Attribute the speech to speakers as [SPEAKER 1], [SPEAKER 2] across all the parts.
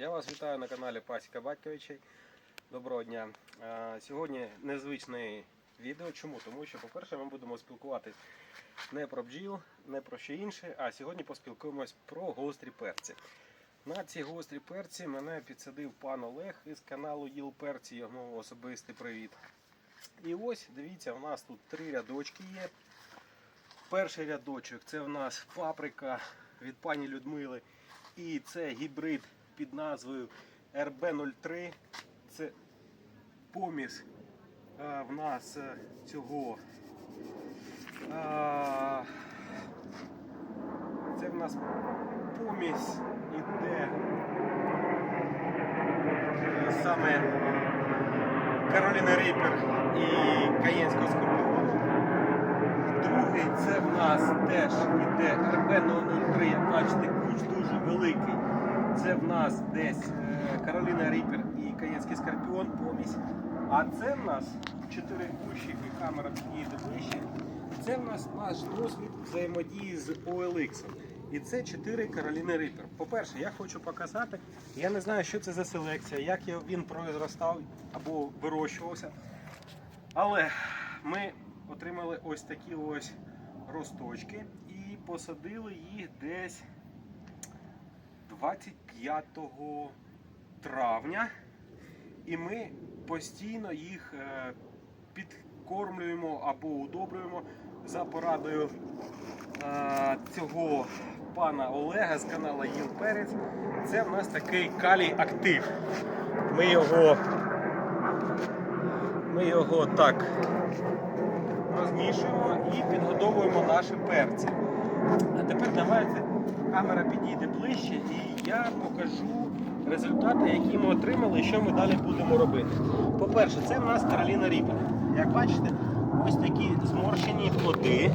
[SPEAKER 1] Я вас вітаю на каналі Пасіка Батьковичей. Доброго дня. Сьогодні незвичне відео. Чому? Тому що, по-перше, ми будемо спілкуватись не про бджіл, не про що інше, а сьогодні поспілкуємось про гострі перці. На ці гострі перці мене підсадив пан Олег із каналу Їл Перці, йому особистий привіт. І ось дивіться, у нас тут три рядочки є. Перший рядочок це в нас паприка від пані Людмили. І це гібрид під назвою RB03. Це поміс е, в нас е, цього. е, це в нас поміс іде саме Кароліна Ріпер і Каєнського скорпіону. Другий це в нас теж іде РБ-003, як бачите, куч. Це в нас десь е, Кароліна Ріпер і Каєнський скорпіон помість. А це в нас чотири кущі, і камера підійде ближче. Це в нас наш досвід взаємодії з OLX. І це 4 Кароліни Ріпер. По-перше, я хочу показати, я не знаю, що це за селекція, як він произростав або вирощувався. Але ми отримали ось такі ось росточки і посадили їх десь 25 травня. І ми постійно їх е, підкормлюємо або удобрюємо за порадою е, цього пана Олега з каналу Їл Перець. Це в нас такий калій актив. Ми його, ми його так розмішуємо і підгодовуємо наші перці. А тепер давайте камера підійде ближче і я покажу результати, які ми отримали і що ми далі будемо робити. По-перше, це в нас Кароліна Ріпер. Як бачите, ось такі зморщені плоди.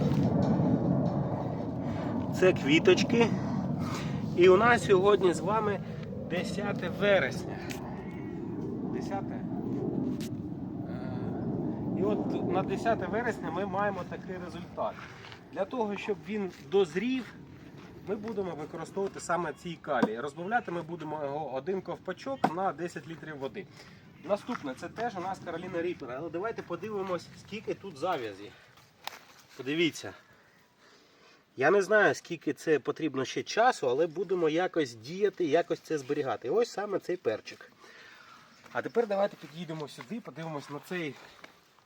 [SPEAKER 1] Це квіточки. І у нас сьогодні з вами 10 вересня. 10? Е, І от на 10 вересня ми маємо такий результат. Для того, щоб він дозрів, ми будемо використовувати саме цей калій. Розбавляти ми будемо його один ковпачок на 10 літрів води. Наступне це теж у нас Кароліна Ріпера. Але давайте подивимось, скільки тут зав'язі. Подивіться. Я не знаю, скільки це потрібно ще часу, але будемо якось діяти, якось це зберігати. Ось саме цей перчик. А тепер давайте під'їдемо сюди, подивимось на цей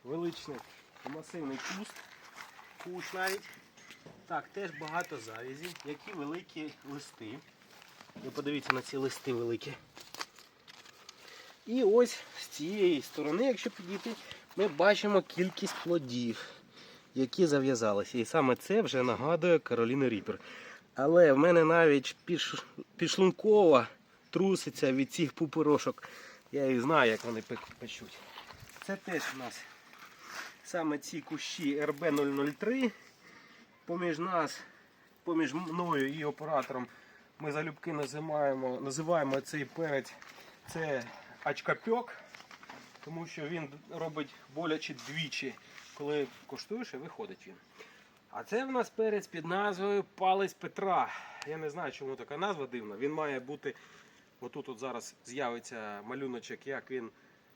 [SPEAKER 1] величний масивний куст. Кущ навіть. Так, теж багато завязі, які великі листи. Ви подивіться на ці листи великі. І ось з цієї сторони, якщо підійти, ми бачимо кількість плодів, які зав'язалися. І саме це вже нагадує Кароліна Ріпер. Але в мене навіть піш... підшлункова труситься від цих пупирошок. Я і знаю, як вони печуть. Це теж у нас саме ці кущі РБ003. Поміж нас, поміж мною і оператором, ми залюбки називаємо, називаємо цей перець це очкапьок, тому що він робить боляче двічі, коли коштуєш і виходить він. А це в нас перець під назвою Палець Петра. Я не знаю, чому така назва дивна. Він має бути. Отут от зараз з'явиться малюночок, як він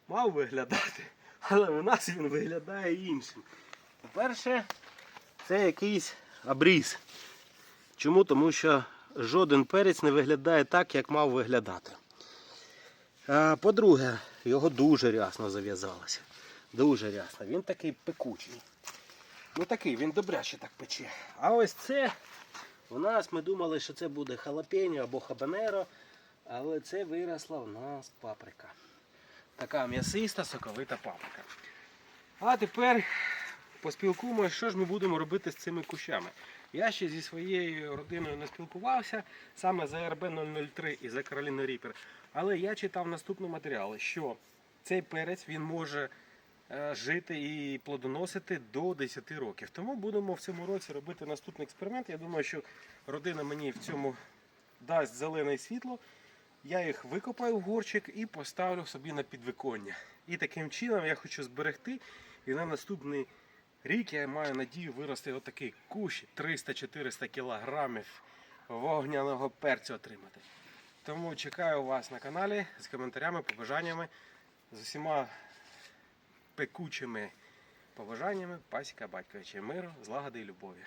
[SPEAKER 1] мав виглядати, але у нас він виглядає іншим. По-перше, це якийсь обріз. Чому? Тому що жоден перець не виглядає так, як мав виглядати. По-друге, його дуже рясно зав'язалося. Дуже рясно. Він такий пекучий. Ну такий, він добряче так пече. А ось це у нас ми думали, що це буде халапеньо або хабанеро, але це виросла в нас паприка. Така м'ясиста, соковита паприка. А тепер поспілкуємося, що ж ми будемо робити з цими кущами. Я ще зі своєю родиною не спілкувався саме за РБ003 і за Кароліну Ріпер. Але я читав наступні матеріали, що цей перець він може е, жити і плодоносити до 10 років. Тому будемо в цьому році робити наступний експеримент. Я думаю, що родина мені в цьому дасть зелене світло. Я їх викопаю в горчик і поставлю собі на підвиконня. І таким чином я хочу зберегти. І на наступний рік я маю надію вирости отакий кущ 300-400 кілограмів вогняного перцю отримати. Тому чекаю вас на каналі з коментарями, побажаннями, з усіма пекучими побажаннями пасіка батьковича миру, злагоди і любові.